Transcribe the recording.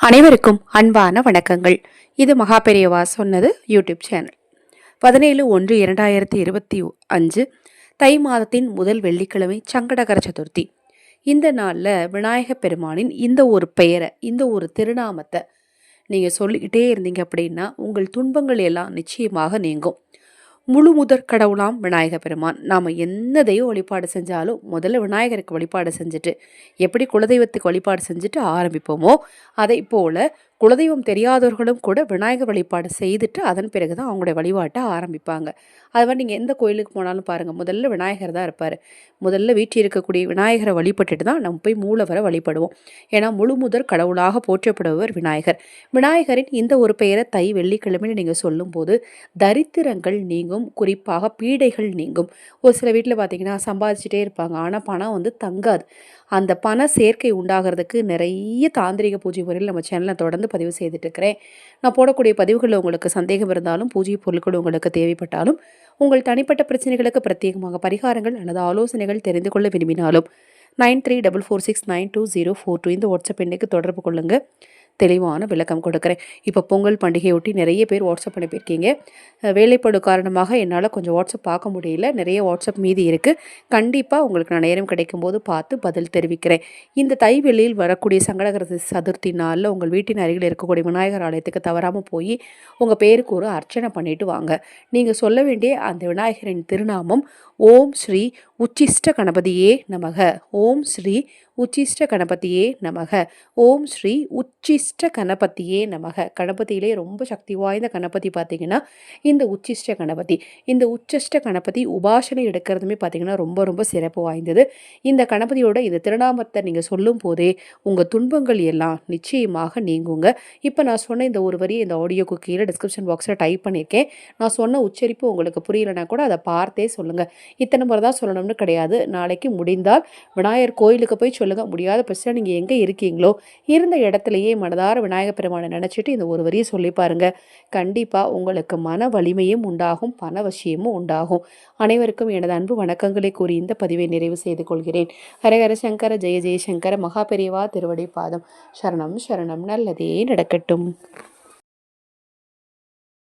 அனைவருக்கும் அன்பான வணக்கங்கள். இது மகாபெரியவா சொன்னது யூடியூப் சேனல் பதினேழு ஒன்று இரண்டாயிரத்தி இருபத்தி அஞ்சு தை மாதத்தின் முதல் வெள்ளிக்கிழமை சங்கடகர சதுர்த்தி. இந்த நாளில் விநாயகப் பெருமானின் இந்த ஒரு பெயரை இந்த ஒரு திருநாமத்தை நீங்கள் சொல்லிக்கிட்டே இருந்தீங்க அப்படின்னா உங்கள் துன்பங்கள் எல்லாம் நிச்சயமாக நீங்கும். முழு முதற் கடவுளாம் விநாயக பெருமான். நாம் என்னதையும் வழிபாடு செஞ்சாலும் முதல்ல விநாயகருக்கு வழிபாடு செஞ்சுட்டு எப்படி குலதெய்வத்துக்கு வழிபாடு செஞ்சுட்டு ஆரம்பிப்போமோ அதை போல் குலதெய்வம் தெரியாதவர்களும் கூட விநாயகர் வழிபாடு செய்துட்டு அதன் பிறகு தான் அவங்களுடைய வழிபாட்டை ஆரம்பிப்பாங்க. அது மாதிரி நீங்கள் எந்த கோயிலுக்கு போனாலும் பாருங்கள் முதல்ல விநாயகர் தான் இருப்பார். முதல்ல வீட்டில் இருக்கக்கூடிய விநாயகரை வழிபட்டுட்டு தான் நம்ம போய் மூலவரை வழிபடுவோம். ஏன்னா முழு முதற் கடவுளாக போற்றப்படுபவர் விநாயகர். விநாயகரின் இந்த ஒரு பெயரை தை வெள்ளிக்கிழமைன்னு நீங்கள் சொல்லும்போது தரித்திரங்கள் நீங்கும் குறிப்பாக பீடைகள் நீங்கும். ஒரு சில வீட்டில் பார்த்தீங்கன்னா சம்பாதிச்சுட்டே இருப்பாங்க. ஆனால் பணம் வந்து தங்காது. அந்த பண சேர்க்கை உண்டாகிறதுக்கு நிறைய தாந்திரிக பூஜை முறையில் நம்ம சேனலில் தொடர்ந்து பதிவு செய்துட்டு இருக்கிறேன் நான் போடக்கூடிய பதிவுகளில் உங்களுக்கு சந்தேகம் இருந்தாலும் பூஜை பொருட்கள் உங்களுக்கு தேவைப்பட்டாலும் உங்கள் தனிப்பட்ட பிரச்சனைகளுக்கு பிரத்யேகமாக பரிகாரங்கள் அல்லது ஆலோசனைகள் தெரிந்து கொள்ள விரும்பினாலும் nine three double four six nine two zero four two இந்த வாட்ஸ்அப் எண்ணுக்கு தொடர்பு கொள்ளுங்கள் தெளிவான விளக்கம் கொடுக்குறேன். இப்போ பொங்கல் பண்டிகையொட்டி நிறைய பேர் வாட்ஸ்அப் அனுப்பியிருக்கீங்க. வேலைப்பாடு வேலைப்படு காரணமாக என்னால் கொஞ்சம் வாட்ஸ்அப் பார்க்க முடியல. நிறைய வாட்ஸ்அப் மீதி இருக்குது கண்டிப்பாக உங்களுக்கு நான் நேரம் கிடைக்கும்போது பார்த்து பதில் தெரிவிக்கிறேன். இந்த தை வெளியில் வரக்கூடிய சங்கடகர சதுர்த்தி நாளில் உங்கள் வீட்டின் அருகில் இருக்கக்கூடிய விநாயகர் ஆலயத்துக்கு தவறாமல் போய் உங்கள் பேருக்கு ஒரு அர்ச்சனை பண்ணிட்டு வாங்க. நீங்கள் சொல்ல வேண்டிய அந்த விநாயகரின் திருநாமம் ஓம் ஸ்ரீ உச்சிஷ்ட கணபதியே நமக. ஓம் ஸ்ரீ உச்சிஷ்ட கணபதியே நமக. ஓம் ஸ்ரீ உச்சிஷ்ட கணபதியே நமக. கணபதியிலே ரொம்ப சக்தி வாய்ந்த கணபதி பார்த்தீங்கன்னா இந்த உச்சிஷ்ட கணபதி. இந்த உச்சிஷ்ட கணபதி உபாசனை எடுக்கிறதுமே பார்த்தீங்கன்னா ரொம்ப ரொம்ப சிறப்பு வாய்ந்தது. இந்த கணபதியோட இந்த திருநாமத்தை நீங்கள் சொல்லும் போதே உங்கள் துன்பங்கள் எல்லாம் நிச்சயமாக நீங்குங்க. இப்போ நான் சொன்ன இந்த ஒரு வரி இந்த ஆடியோக்கு கீழே டிஸ்கிரிப்ஷன் பாக்ஸில் டைப் பண்ணியிருக்கேன். நான் சொன்ன உச்சரிப்பு உங்களுக்கு புரியலனா கூட அதை பார்த்தே சொல்லுங்கள் இத்தனை முறை தான் சொல்லணும்னு கிடையாது. நாளைக்கு முடிந்தால் விநாயகர் கோயிலுக்கு போய் சொல்லுங்கள் முடியாத பிரச்சனை. நீங்கள் எங்கே இருக்கீங்களோ இருந்த இடத்துலையே மனதார விநாயகப் பெருமானை நினச்சிட்டு இந்த ஒரு வரியை சொல்லி பாருங்க. கண்டிப்பாக உங்களுக்கு மன வலிமையும் உண்டாகும் பணவசியமும் உண்டாகும். அனைவருக்கும் எனது அன்பு வணக்கங்களை கூறி இந்த பதிவை நிறைவு செய்து கொள்கிறேன். ஹரஹர சங்கர ஜெய ஜெயசங்கர மகா பெரியவா திருவடி பாதம். சரணம் சரணம். நல்லதே நடக்கட்டும்.